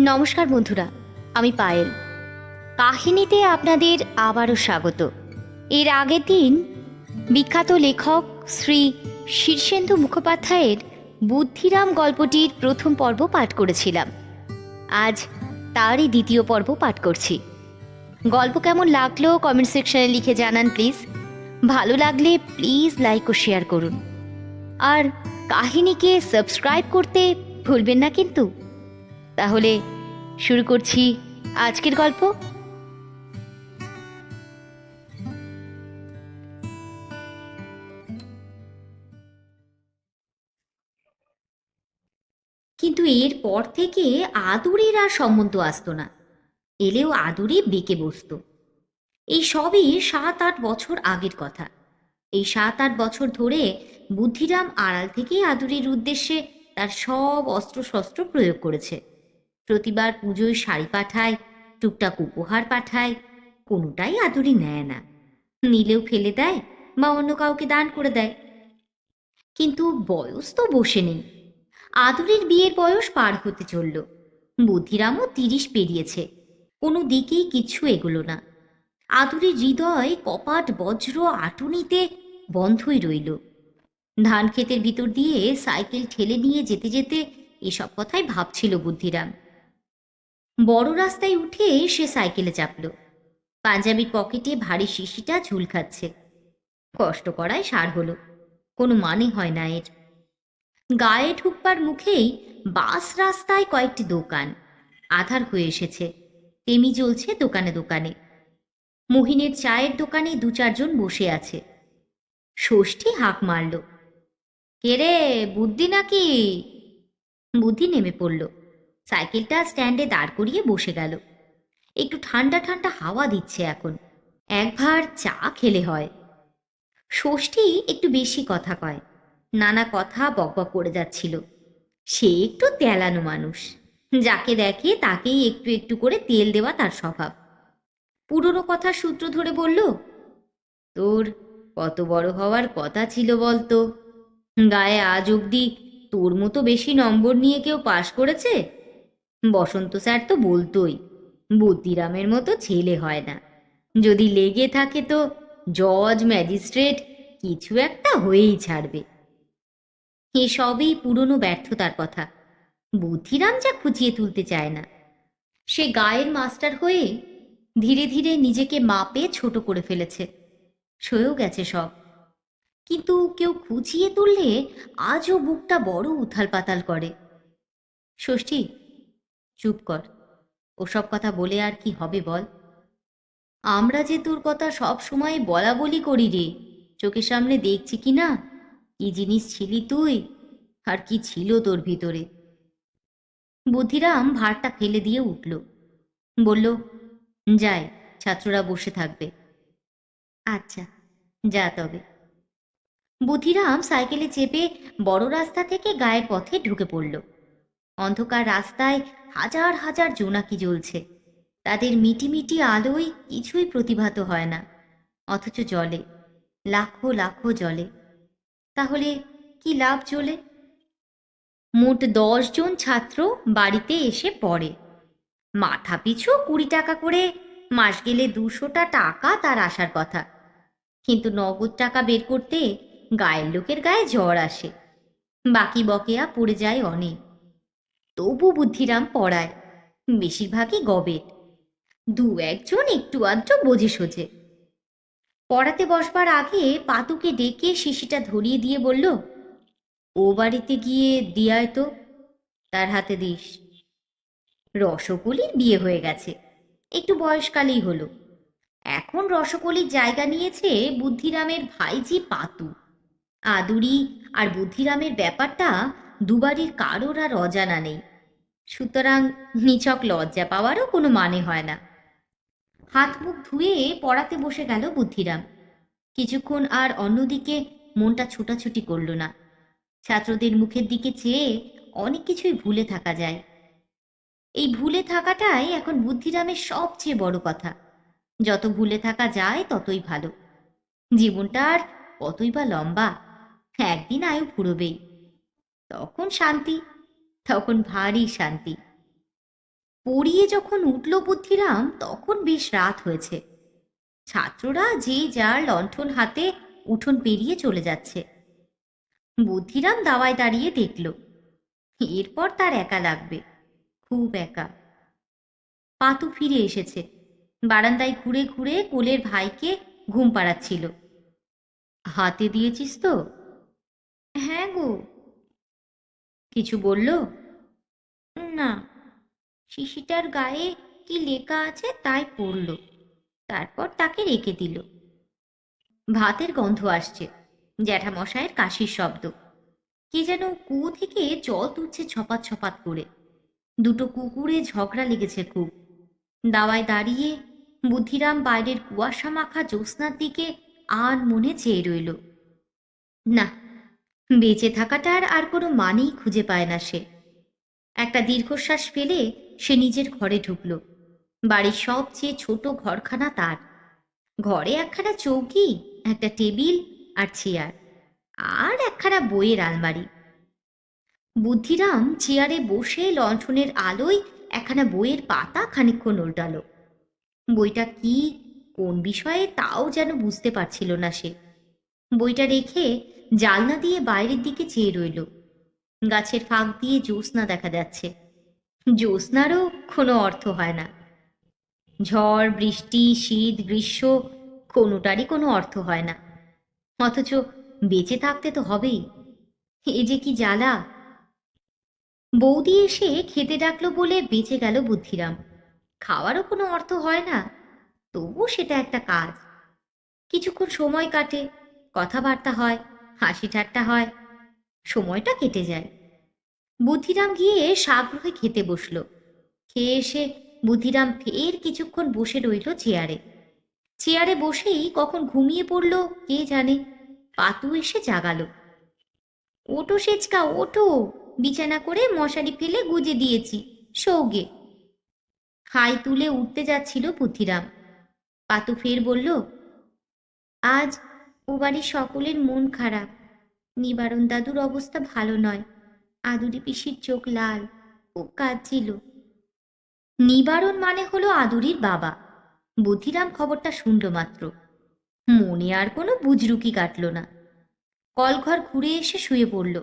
নমস্কার বন্ধুরা, আমি পায়েল। কাহিনীতে আপনাদের আবারও স্বাগত। এর আগের দিন বিখ্যাত লেখক শ্রী শীর্ষেন্দু মুখোপাধ্যায়ের বুদ্ধিরাম গল্পটির প্রথম পর্ব পাঠ করেছিলাম। আজ তারই দ্বিতীয় পর্ব পাঠ করছি। গল্প কেমন লাগল কমেন্ট সেকশনে লিখে জানান প্লিজ। ভালো লাগলে প্লিজ লাইক ও শেয়ার করুন। আর কাহিনীকে সাবস্ক্রাইব করতে ভুলবেন না কিন্তু। তাহলে শুরু করছি আজকের গল্প। কিন্তু এরপর থেকে আদুরির আর সম্বন্ধ আসতো না। এলেও আদুরি বেঁকে বসতো। এই সবই সাত আট বছর আগের কথা। এই সাত আট বছর ধরে বুদ্ধিরাম আড়াল থেকেই আদুরির উদ্দেশ্যে তার সব অস্ত্র শস্ত্র প্রয়োগ করেছে। প্রতিবার পুজোয় শাড়ি পাঠায়, টুকটাক উপহার পাঠায়, কোনোটাই আদুরি নেয় না। নিলেও ফেলে দেয় বা অন্য কাউকে দান করে দেয়। কিন্তু বয়স তো বসে নেই। আদুরির বিয়ের বয়স পার হতে চলল। বুদ্ধিরামও তিরিশ পেরিয়েছে। কোনো দিকেই কিছু এগোলো না। আদুরির হৃদয় কপাট, বজ্র, আটুনিতে বন্ধই রইল। ধান ক্ষেতের ভিতর দিয়ে সাইকেল ঠেলে নিয়ে যেতে যেতে এসব কথাই ভাবছিল বুদ্ধিরাম বড় রাস্তায় উঠে সে সাইকেলে চাপল। পাঞ্জাবির পকেটে ভারী শিশিটা ঝুল খাচ্ছে। কষ্ট করায় সার হলো। কোনো মানে হয় না এর। গায়ে ঢুকবার মুখেই বাস রাস্তায় কয়েকটি দোকান আধার হয়ে এসেছে। তেমি জ্বলছে দোকানে দোকানে। মহিনের চায়ের দোকানে দু চারজন বসে আছে। ষষ্ঠী হাঁক মারল। কে রে, বুদ্ধি নাকি? বুদ্ধি নেমে পড়ল। সাইকেলটা স্ট্যান্ডে দাঁড় করিয়ে বসে গেল। একটু ঠান্ডা ঠান্ডা হাওয়া দিচ্ছে এখন। এক ভার চা খেলে হয়। ষষ্ঠী একটু বেশি কথা কয়। নানা কথা বকবক করে যাচ্ছিল। সে একটু তেলানো মানুষ। যাকে দেখে তাকেই একটু একটু করে তেল দেওয়া তার স্বভাব। পুরনো কথা সূত্র ধরে বলল, তোর কত বড় হওয়ার কথা ছিল বলতো। গায়ে আজ অবধি তোর মতো বেশি নম্বর নিয়ে কেউ পাশ করেছে? বসন্ত স্যার তো বলতোই, বুদ্ধিরামের মতো ছেলে হয় না। যদি লেগে থাকে তো জজ, ম্যাজিস্ট্রেট, কিছু একটা হয়েই ছাড়বে। এসবই পুরনো ব্যর্থতার কথা। বুদ্ধিরাম যা খুঁজিয়ে তুলতে চায় না। সে গায়ের মাস্টার হয়ে ধীরে ধীরে নিজেকে মাপে ছোট করে ফেলেছে। সয়েও গেছে সব। কিন্তু কেউ খুঁচিয়ে তুললে আজও বুকটা বড় উথাল পাতাল করে। ষষ্ঠী চুপ কর। ওসব কথা বলে আর কি হবে বল? আমরা যে তোর কথা সব সময় বলা বলি করি রে, চোখের সামনে দেখছি কি না? কি জিনিস ছিলি তুই? আর কি ছিল তোর ভিতরে? বুদ্ধিরাম ভারটা ফেলে দিয়ে উঠল। বলল যায় ছাত্ররা বসে থাকবে। আচ্ছা যা তবে। বুদ্ধিরাম সাইকেলে চেপে বড় রাস্তা থেকে গায়ের পথে ঢুকে পড়ল। অন্ধকার রাস্তায় হাজার হাজার জোনাকি জ্বলছে। তাদের মিটিমিটি আলোয় কিছুই প্রতিভাত হয় না, অথচ জলে লাখো লাখো জলে তাহলে কি লাভ চলে মোট জন ছাত্র বাড়িতে এসে পড়ে। মাথা পিছু কুড়ি টাকা করে মাস গেলে দুশোটা টাকা তার আসার কথা। কিন্তু নগদ টাকা বের করতে গায়ের লোকের গায়ে জ্বর আসে। বাকি বকেয়া পড়ে যায় অনেক। তবু বুদ্ধিরাম পড়ায়, বেশিরভাগই গবেট। দু একজন একটু আধটু বোঝে সোজে পড়াতে বসবার আগে পাতুকে ডেকে শিশিটা ধরিয়ে দিয়ে বলল, ও বাড়িতে গিয়ে দিয়ায় তো, তার হাতে দিস। রসকলির বিয়ে হয়ে গেছে, একটু বয়সকালেই হলো। এখন রসকলির জায়গা নিয়েছে বুদ্ধিরামের ভাইজি পাতু। আদুরি আর বুদ্ধিরামের ব্যাপারটা দুবারির কারোর আর অজানা নেই। সুতরাং নিছক লজ্জা পাওয়ারও কোনো মানে হয় না। হাত মুখ ধুয়ে পড়াতে বসে গেল বুদ্ধিরাম। কিছুক্ষণ আর অন্যদিকে মনটা ছোটাছুটি করল না। ছাত্রদের মুখের দিকে চেয়ে অনেক কিছুই ভুলে থাকা যায়। এই ভুলে থাকাটাই এখন বুদ্ধিরামের সবচেয়ে বড় কথা। যত ভুলে থাকা যায় ততই ভালো। জীবনটা আর কতই বা লম্বা, একদিন আয়ু ফুরবেই। তখন শান্তি তখন ভারী শান্তি। পড়িয়ে যখন উঠল বুদ্ধিরাম, তখন বেশ রাত হয়েছে। ছাত্ররা যে যার লণ্ঠন হাতে উঠোন পেরিয়ে চলে যাচ্ছে। বুদ্ধিরাম দাওয়ায় দাঁড়িয়ে দেখল, এরপর তার একা লাগবে, খুব একা। পাতু ফিরে এসেছে, বারান্দায় ঘুরে ঘুরে কোলের ভাইকে ঘুম পাড়াচ্ছিল। হাতে দিয়েছিস তো? হ্যাঁ গো। কিছু বলল, না, শিশিটার গায়ে কি লেখা আছে তাই পড়ল। তারপর তাকে রেখে দিল। ভাতের গন্ধ আসছে, জ্যাঠামশায়ের কাশির শব্দ। কে যেন কুয়ো থেকে জল তুলছে ছপাত ছপাত করে। দুটো কুকুরে ঝগড়া লেগেছে খুব। দাওয়ায় দাঁড়িয়ে বুদ্ধিরাম বাইরের কুয়াশা মাখা জ্যোৎস্নার দিকে আর মনে চেয়ে রইল। না বেঁচে থাকাটার আর কোনো মানেই খুঁজে পায় না সে। একটা দীর্ঘশ্বাস ফেলে সে নিজের ঘরে ঢুকল। বাড়ির সবচেয়ে ছোট ঘরখানা তার। ঘরে একখানা চৌকি, একটা টেবিল আর চেয়ার, আর একখানা বইয়ের আলমারি। বুদ্ধিরাম চেয়ারে বসে লণ্ঠনের আলোয় একখানা বইয়ের পাতা খানিকক্ষণ উল্টালো। বইটা কি, কোন বিষয়ে তাও যেন বুঝতে পারছিল না সে। বইটা রেখে জালনা দিয়ে বাইরের দিকে চেয়ে রইল। গাছের ফাঁক দিয়ে জ্যোৎস্না দেখা যাচ্ছে। জ্যোৎস্নারও কোনো অর্থ হয় না। ঝড়, বৃষ্টি, শীত, গ্রীষ্ম কোনোটারই কোনো অর্থ হয় না। অথচ বেঁচে থাকতে তো হবেই। এ যে কি জ্বালা! বৌদি এসে খেতে ডাকলো বলে বেঁচে গেল বুদ্ধিরাম। খাওয়ারও কোনো অর্থ হয় না। তবু সেটা একটা কাজ। কিছুক্ষণ সময় কাটে, কথাবার্তা হয় হাসি ঠাট্টা হয়। সময়টা কেটে যায়। বুদ্ধিরাম গিয়ে সাগ্রহে খেতে বসল। খেয়ে এসে বুদ্ধিরাম ফের কিছুক্ষণ বসে রইল চেয়ারে। চেয়ারে বসেই কখন ঘুমিয়ে পড়ল কে জানে? পাতু এসে জাগালো। ওটো সেচকা ওটো বিছানা করে মশারি ফেলে গুজে দিয়েছি। সৌগে হাই তুলে উঠতে যাচ্ছিল বুদ্ধিরাম। পাতু ফের বলল, আজ ও বাড়ির সকলের মন খারাপ। নিবারণ দাদুর অবস্থা ভালো নয়। আদুরি পিসির চোখ লাল ও কাঁদছিল। নিবারণ মানে হলো আদুরির বাবা। বুদ্ধিরাম খবরটা শুনল মাত্র। মনে আর কোনো বুজরুকি কাটল না। কলঘর ঘুরে এসে শুয়ে পড়ল।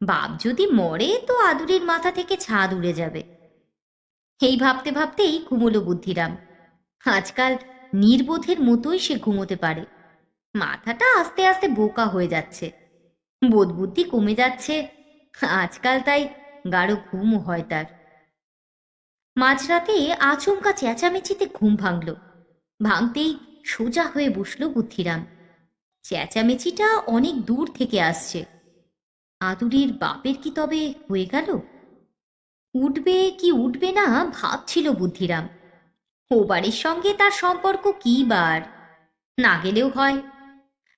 বাপ যদি মরে তো আদুরির মাথা থেকে ছাদ উড়ে যাবে। এই ভাবতে ভাবতেই ঘুমলো বুদ্ধিরাম। আজকাল নির্বোধের মতোই সে ঘুমোতে পারে। মাথাটা আস্তে আস্তে বোকা হয়ে যাচ্ছে। বোধ বুদ্ধি কমে যাচ্ছে। আজকাল তাই গাঢ় ঘুম হয় তার। মাঝরাতে আচমকা চেঁচামেচিতে ঘুম ভাঙল। ভাঙতেই সোজা হয়ে বসল বুদ্ধিরাম। চেঁচামেচিটা অনেক দূর থেকে আসছে। আদুরির বাপের কি তবে হয়ে গেল? উঠবে কি উঠবে না ভাবছিল বুদ্ধিরাম। ও বাড়ির সঙ্গে তার সম্পর্ক কি বার? না গেলেও হয়।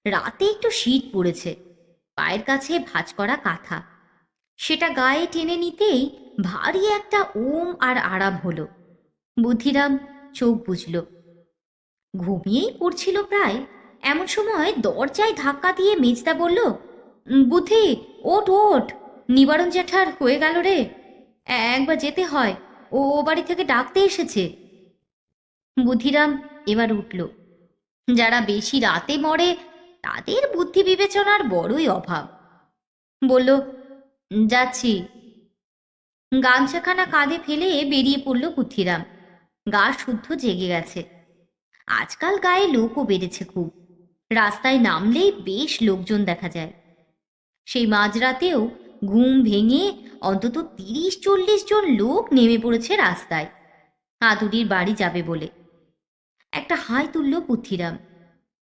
রাতে একটু শীত পড়েছে। পায়ের কাছে ভাঁজ করা কাঁথা। সেটা গায়ে টেনে নিতেই ভারী একটা ওম আর আরাম হলো। বুদ্ধিরাম চোখ বুঝল ঘুমিয়েই পড়ছিল প্রায়। এমন সময় দরজায় ধাক্কা দিয়ে মেজদা বলল "উম, বুদ্ধি ওঠ ওঠ। নিবারণ জ্যাঠার হয়ে গেল রে। একবার যেতে হয়। ও বাড়ি থেকে ডাকতে এসেছে। বুদ্ধিরাম এবার উঠল। যারা বেশি রাতে মরে তাদের বুদ্ধি বিবেচনার বড়ই অভাব। বলল, যাচ্ছি। গামছাখানা কাঁধে ফেলে বেরিয়ে পড়ল বুদ্ধিরাম গা শুদ্ধ জেগে গেছে। আজকাল গায়ে লোকও বেড়েছে খুব। রাস্তায় নামলেই বেশ লোকজন দেখা যায়। সেই মাঝরাতেও ঘুম ভেঙে অন্তত তিরিশ চল্লিশ জন লোক নেমে পড়েছে রাস্তায়। আদুরির বাড়ি যাবে বলে। একটা হাই তুলল পুথিরাম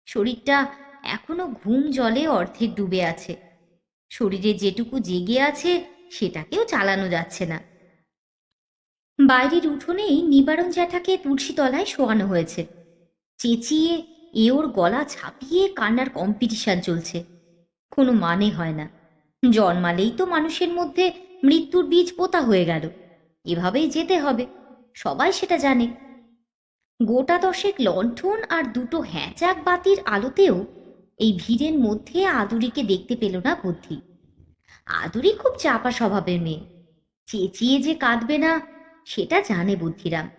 শরীরটা এখনও ঘুম জলে অর্ধেক ডুবে আছে। শরীরে যেটুকু জেগে আছে, সেটাকেও চালানো যাচ্ছে না। বাইরের উঠোনেই নিবারণ জ্যাঠাকে তুলসী তলায় শোয়ানো হয়েছে। চেঁচিয়ে এ ওর গলা ছাপিয়ে কান্নার কম্পিটিশন চলছে। কোনো মানে হয় না। জন্মালেই তো মানুষের মধ্যে মৃত্যুর বীজ পোতা হয়ে গেল। এভাবেই যেতে হবে। সবাই সেটা জানে। গোটা দশেক লণ্ঠন আর দুটো হ্যাঁচাক বাতির আলোতেও এই ভিড়ের মধ্যে আদুরিকে দেখতে পেল না বুদ্ধি। আদুরি খুব চাপা স্বভাবের মেয়ে। চেঁচিয়ে যে কাঁদবে না, সেটা জানে বুদ্ধিরাম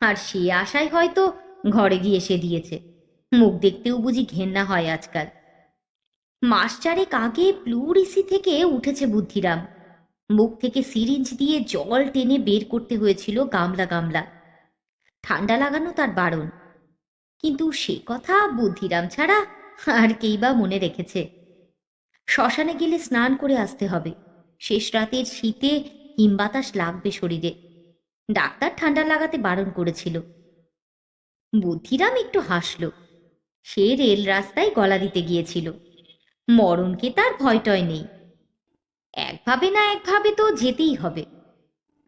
আর সে আশায় হয়তো ঘরে গিয়ে সে দিয়েছে। মুখ দেখতেও বুঝি ঘেন্না হয় আজকাল। মাস চারেক আগে প্লুরিসি থেকে উঠেছে বুদ্ধিরাম মুখ থেকে সিরিঞ্জ দিয়ে জল টেনে বের করতে হয়েছিল গামলা গামলা। ঠান্ডা লাগানো তার বারণ। কিন্তু সে কথা বুদ্ধিরাম ছাড়া আর কেই বা মনে রেখেছে। শ্মশানে গেলে স্নান করে আসতে হবে। শেষ রাতের শীতে হিমবাতাস লাগবে শরীরে। ডাক্তার ঠান্ডা লাগাতে বারণ করেছিল। বুদ্ধিরাম একটু হাসল। সে রেল রাস্তায় গলা দিতে গিয়েছিল। মরণকে তার ভয়টয় নেই। একভাবে না একভাবে তো যেতেই হবে।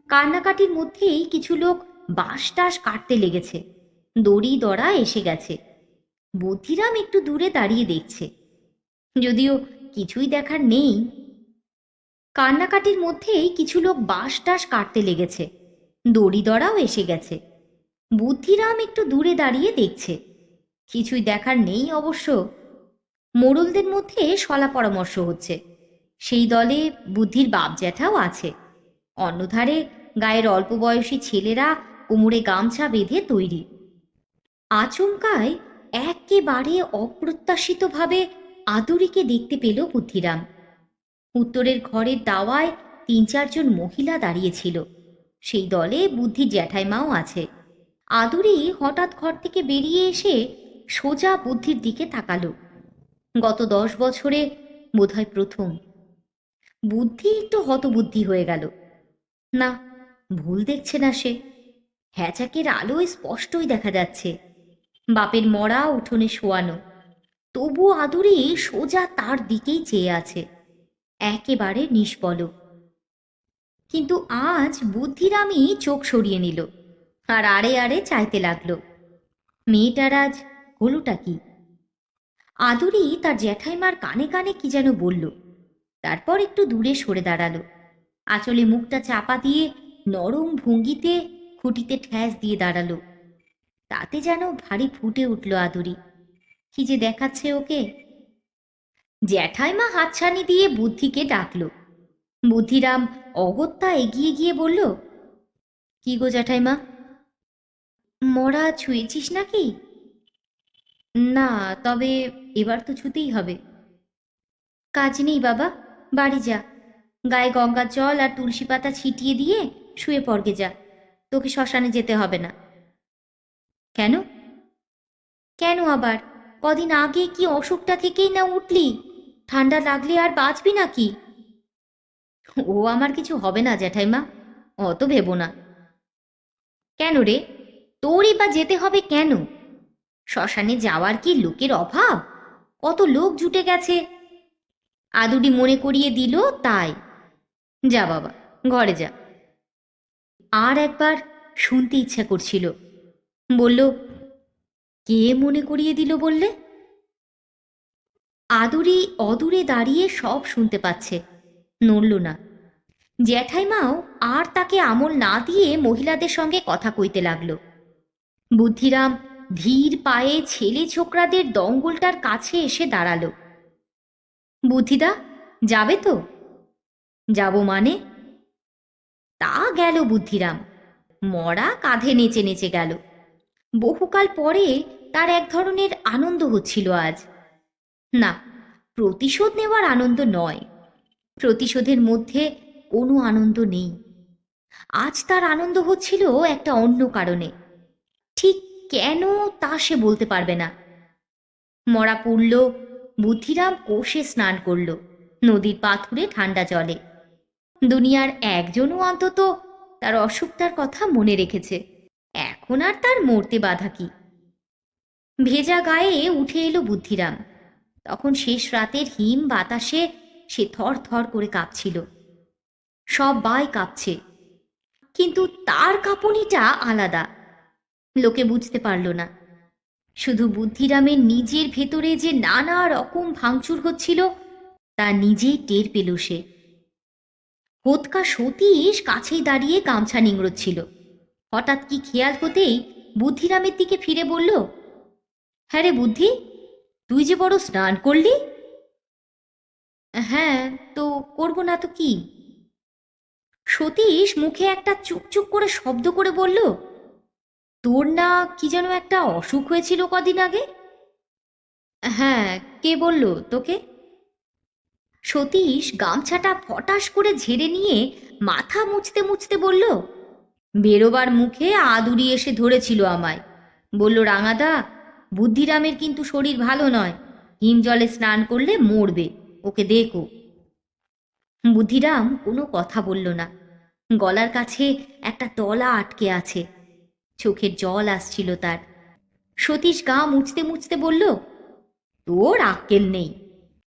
কান্নাকাটির মধ্যেই কিছু লোক বাঁশ টাস কাটতে লেগেছে। দড়ি দড়া এসে গেছে। বুদ্ধিরাম একটু দূরে দাঁড়িয়ে দেখছে। যদিও কিছুই দেখার নেই। কান্নাকাটির মধ্যেই কিছু লোক বাঁশ টাস কাটতে লেগেছে। দড়ি দড়াও এসে গেছে। বুদ্ধিরাম একটু দূরে দাঁড়িয়ে দেখছে। কিছুই দেখার নেই অবশ্য। মোড়লদের মধ্যে সলা পরামর্শ হচ্ছে। সেই দলে বুদ্ধির বাপ জ্যাঠাও আছে। অন্যধারে গায়ের অল্প বয়সী ছেলেরা কোমরে গামছা বেঁধে তৈরি। আচমকায় একেবারে অপ্রত্যাশিতভাবে আদুরিকে দেখতে পেল বুদ্ধিরাম। উত্তরের ঘরের দাওয়ায় তিন চারজন মহিলা দাঁড়িয়েছিল। সেই দলে বুদ্ধির জ্যাঠাইমাও আছে। আদুরি হঠাৎ ঘর থেকে বেরিয়ে এসে সোজা বুদ্ধির দিকে তাকালো। গত দশ বছরে বোধহয় প্রথম। বুদ্ধি একটু হতবুদ্ধি হয়ে গেল। না, ভুল দেখছে না সে। হ্যাচাকের আলোয় স্পষ্টই দেখা যাচ্ছে। বাপের মরা উঠোনে শোয়ানো। তবু আদুরি সোজা তার দিকেই চেয়ে আছে। একেবারে নিষ্পলক কিন্তু আজ বুদ্ধিরামই চোখ সরিয়ে নিল আর আড়ে আড়ে চাইতে লাগল, মেয়েটার আজ হলোটা কি? আদুরি তার জ্যাঠাইমার কানে কানে কি যেন বলল, তারপর একটু দূরে সরে দাঁড়াল। আঁচলে মুখটা চাপা দিয়ে নরম ভঙ্গিতে খুঁটিতে ঠ্যাস দিয়ে দাঁড়াল। তাতে যেন ভারী ফুটে উঠল আদুরি। কি যে দেখাচ্ছে ওকে। জ্যাঠাইমা হাতছানি দিয়ে বুদ্ধিকে ডাকলো। বুদ্ধিরাম অগত্যা এগিয়ে গিয়ে বলল, কি গো জ্যাঠাইমা? মরা ছুঁয়েছিস নাকি? না, তবে এবার তো ছুতেই হবে। কাজ নেই বাবা, বাড়ি যা। গায়ে গঙ্গার জল আর তুলসী পাতা ছিটিয়ে দিয়ে শুয়ে পড়গে যা। তোকে শ্মশানে যেতে হবে না। কেন? কেন আবার? কদিন আগে কি অসুখটা থেকেই না উঠলি? ঠান্ডা লাগলে আর বাঁচবি নাকি? ও আমার কিছু হবে না জ্যাঠাইমা, অত ভেবো না। কেন রে? তোরই বা যেতে হবে কেন? শ্মশানে যাওয়ার কি লোকের অভাব? কত লোক জুটে গেছে। আদুরি মনে করিয়ে দিল তাই। যা বাবা, ঘরে যা। আর একবার শুনতে ইচ্ছা করছিল। বলল, কে মনে করিয়ে দিল বললে? আদুরি অদূরে দাঁড়িয়ে সব শুনতে পাচ্ছে। নড়ল না। জ্যাঠাইমাও আর তাকে আমল না দিয়ে মহিলাদের সঙ্গে কথা কইতে লাগল। বুদ্ধিরাম ধীর পায়ে ছেলে ছোকরাদের দঙ্গলটার কাছে এসে দাঁড়াল। বুদ্ধিদা, যাবে তো? যাব মানে? তা গেল বুদ্ধিরাম। মরা কাঁধে নেচে নেচে গেল। বহুকাল পরে তার এক ধরনের আনন্দ হচ্ছিল আজ। না, প্রতিশোধ নেওয়ার আনন্দ নয়। প্রতিশোধের মধ্যে কোনো আনন্দ নেই। আজ তার আনন্দ হচ্ছিল একটা অন্য কারণে। ঠিক কেন তা সে বলতে পারবে না। মরা পড়ল, বুদ্ধিরাম কোষে স্নান করল, নদীর পাথুরে ঠান্ডা জলে। দুনিয়ার একজনও অন্তত তার অসুখটার কথা মনে রেখেছে। এখন আর তার মরতে বাধা কি? ভেজা গায়ে উঠে এলো বুদ্ধিরাম। তখন শেষ রাতের হিম বাতাসে সে থর থর করে কাঁপছিল। সব বাই কাঁপছে। কিন্তু তার কাঁপুনিটা আলাদা। লোকে বুঝতে পারল না। শুধু বুদ্ধিরামের নিজের ভেতরে যে নানা রকম ভাঙচুর হচ্ছিল, তা নিজেই টের পেল সে। হোতকা সতীশ কাছেই দাঁড়িয়ে গামছা নিংড়োচ্ছিল। হঠাৎ কি খেয়াল হতেই বুদ্ধিরামের দিকে ফিরে বলল হ্যাঁ রে বুদ্ধি, তুই যে বড় স্নান করলি? হ্যাঁ তো করব না তো কি? সতীশ মুখে একটা চুপচুপ করে শব্দ করে বলল, তোর না কি যেন একটা অসুখ হয়েছিল কদিন আগে? হ্যাঁ কে বলল তোকে? সতীশ গামছাটা ফটাস করে ঝেড়ে নিয়ে মাথা মুছতে মুছতে বলল বেরোবার মুখে আদুরি এসে ধরেছিল আমায়। বলল, রাঙাদা, বুদ্ধিরামের কিন্তু শরীর ভালো নয়। হিম জলে স্নান করলে মরবে। ওকে দেখো। বুদ্ধিরাম কোনো কথা বলল না। গলার কাছে একটা তলা আটকে আছে। চোখের জল আসছিল তার। সতীশ গা মুছতে মুছতে বলল, তোর আক্কেল নেই।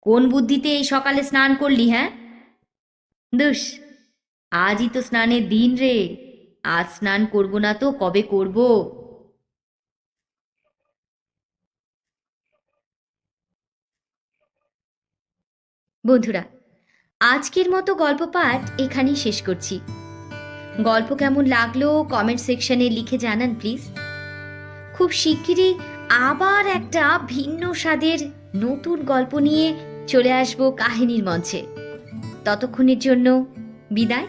কোন বুদ্ধিতে এই সকালে স্নান করলি হ্যাঁ? দুস, আজই তো স্নানের দিন রে। আজ স্নান করব না তো, কবে করব? বন্ধুরা, আজকের মতো গল্প পাঠ এখানেই শেষ করছি। গল্প কেমন লাগল কমেন্ট সেকশনে লিখে জানান প্লিজ খুব শিগগিরই আবার একটা ভিন্ন স্বাদের নতুন গল্প নিয়ে চলে আসব কাহিনীর মঞ্চে। ততক্ষণের জন্য বিদায়।